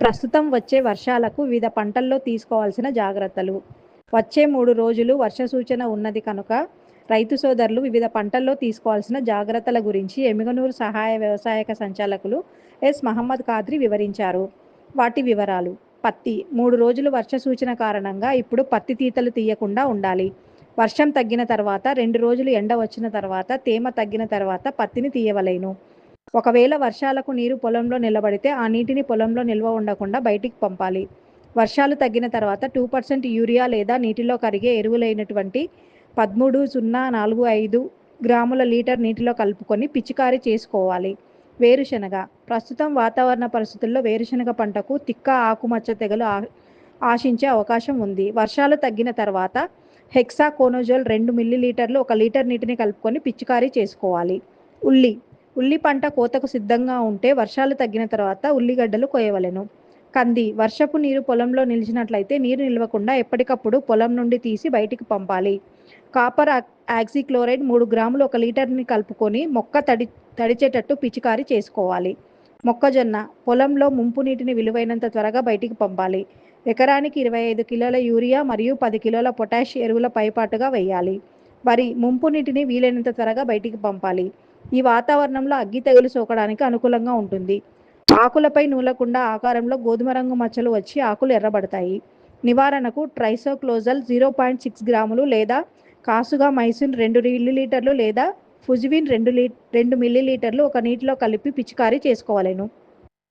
ప్రస్తుతం వచ్చే వర్షాలకు వివిధ పంటల్లో తీసుకోవాల్సిన జాగ్రత్తలు. వచ్చే మూడు రోజులు వర్ష సూచన ఉన్నది కనుక రైతు సోదరులు వివిధ పంటల్లో తీసుకోవాల్సిన జాగ్రత్తల గురించి ఎమిగనూరు సహాయ వ్యవసాయక సంచాలకులు ఎస్. మహమ్మద్ ఖాద్రి వివరించారు. వాటి వివరాలు. పత్తి. మూడు రోజులు వర్ష సూచన కారణంగా ఇప్పుడు పత్తి తీతలు తీయకుండా ఉండాలి. వర్షం తగ్గిన తర్వాత రెండు రోజులు ఎండ వచ్చిన తర్వాత తేమ తగ్గిన తర్వాత పత్తిని తీయవలేను. ఒకవేళ వర్షాలకు నీరు పొలంలో నిలబడితే ఆ నీటిని పొలంలో నిల్వ ఉండకుండా బయటికి పంపాలి. వర్షాలు తగ్గిన తర్వాత టూ పర్సెంట్ యూరియా లేదా నీటిలో కరిగే ఎరువులైనటువంటి పదమూడు సున్నా నాలుగు ఐదు గ్రాముల లీటర్ నీటిలో కలుపుకొని పిచికారీ చేసుకోవాలి. వేరుశనగ. ప్రస్తుతం వాతావరణ పరిస్థితుల్లో వేరుశనగ పంటకు తిక్క ఆకుమచ్చ తెగలు ఆ- ఆశించే అవకాశం ఉంది. వర్షాలు తగ్గిన తర్వాత హెక్సా కోనోజోల్ రెండు మిల్లీ లీటర్లు ఒక లీటర్ నీటిని కలుపుకొని పిచికారీ చేసుకోవాలి. ఉల్లి. ఉల్లి పంట కోతకు సిద్ధంగా ఉంటే వర్షాలు తగ్గిన తర్వాత ఉల్లిగడ్డలు కోయవలెను కంది వర్షపు నీరు పొలంలో నిలిచినట్లయితే నీరు నిల్వకుండా ఎప్పటికప్పుడు పొలం నుండి తీసి బయటికి పంపాలి. కాపర్ యాక్సిక్లోరైడ్ మూడు గ్రాములు ఒక లీటర్ని కలుపుకొని మొక్క తడి తడిచేటట్టు పిచికారీ చేసుకోవాలి. మొక్కజొన్న పొలంలో ముంపు నీటిని విలువైనంత త్వరగా బయటికి పంపాలి. ఎకరానికి ఇరవై ఐదు కిలోల యూరియా మరియు పది కిలోల పొటాష్ ఎరువుల పైపాటుగా వేయాలి. వరి ముంపు నీటిని వీలైనంత త్వరగా బయటికి పంపాలి. ఈ వాతావరణంలో అగ్గి తెగులు సోకడానికి అనుకూలంగా ఉంటుంది. ఆకులపై నూలకుండా ఆకారంలో గోధుమ రంగు మచ్చలు వచ్చి ఆకులు ఎర్రబడతాయి. నివారణకు ట్రైసోక్లోజల్ జీరో పాయింట్ సిక్స్ గ్రాములు లేదా కాసుగా మైసిన్ రెండు మిల్లీలీటర్లు లేదా ఫుజివిన్ రెండు లీ రెండు మిల్లీలీటర్లు ఒక నీటిలో కలిపి పిచికారీ చేసుకోవాలను.